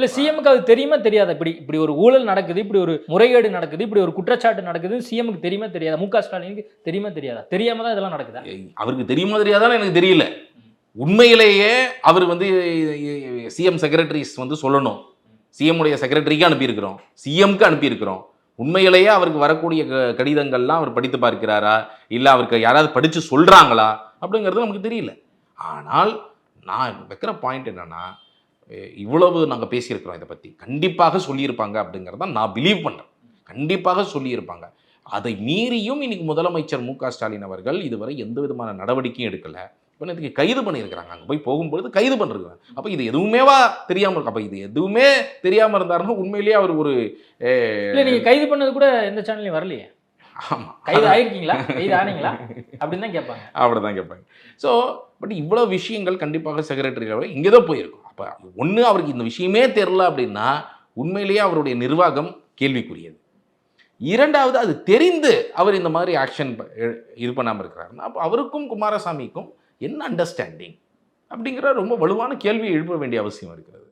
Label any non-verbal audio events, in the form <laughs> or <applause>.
இல்ல சிஎம்க்கு அது தெரியுமா தெரியாது? இப்படி இப்படி ஒரு ஊழல் நடக்குது இப்படி ஒரு முறைகேடு நடக்குது இப்படி ஒரு குற்றச்சாட்டு நடக்குது சிஎம்க்கு தெரியுமா தெரியாதா? மு க ஸ்டாலினுக்கு தெரியுமா தெரியாதா? தெரியாம தான் இதெல்லாம் நடக்குதா? அவருக்கு தெரியுமா தெரியாதான்னு எனக்கு தெரியல. உண்மையிலேயே அவர் வந்து சிஎம் செக்ரட்டரிஸ் வந்து சொல்லணும். சிஎம் உடைய செக்ரட்டரிக்கு அனுப்பியிருக்கிறோம். சிஎம்க்கு அனுப்பியிருக்கிறோம். உண்மையிலேயே அவருக்கு வரக்கூடிய க- கடிதங்கள்லாம் அவர் படித்து பார்க்கிறாரா? இல்லை அவருக்கு யாராவது படித்து சொல்கிறாங்களா அப்படிங்கிறது நமக்கு தெரியல. ஆனால் நான் வைக்கிற பாயிண்ட் என்னன்னா இவ்வளவு நாங்கள் பேசியிருக்கிறோம் இதை பற்றி கண்டிப்பாக சொல்லியிருப்பாங்க அப்படிங்கிறத நான் பிலீவ் பண்ணுறேன் கண்டிப்பாக சொல்லியிருப்பாங்க. அதை மீறியும் இன்னைக்கு முதலமைச்சர் மு க ஸ்டாலின் அவர்கள் இதுவரை எந்த விதமான நடவடிக்கையும் எடுக்கலை. இப்போ இதுக்கு கைது பண்ணியிருக்கிறாங்க. அங்கே போய் போகும்பொழுது கைது பண்ணிருக்காங்க அப்போ இது எதுவுமேவா தெரியாமல் இருக்கு. அப்போ இது எதுவுமே தெரியாமல் இருந்தாருன்னா உண்மையிலேயே அவர் ஒரு இல்ல கைது பண்ணது கூட எந்த சேனல்லையும் வரலையே. ஆமாம் கைது ஆயிருக்கீங்களா? கைது ஆனீங்களா? <laughs> அப்படின்னு தான் கேட்பாங்க. அப்படி தான் கேட்பாங்க. ஸோ பட் இவ்வளோ விஷயங்கள் கண்டிப்பாக செக்ரட்டரி இங்கே தான் போயிருக்கும். அப்போ ஒன்று அவருக்கு இந்த விஷயமே தெரில அப்படின்னா உண்மையிலேயே அவருடைய நிர்வாகம் கேள்விக்குரியது. இரண்டாவது அது தெரிந்து அவர் இந்த மாதிரி ஆக்ஷன் இது பண்ணாமல் இருக்கிறாருன்னா அப்போ அவருக்கும் குமாரசாமிக்கும் என்ன அண்டர்ஸ்டாண்டிங் அப்படிங்கிற ரொம்ப வலுவான கேள்வியை எழுப்ப வேண்டிய அவசியம் இருக்கிறது.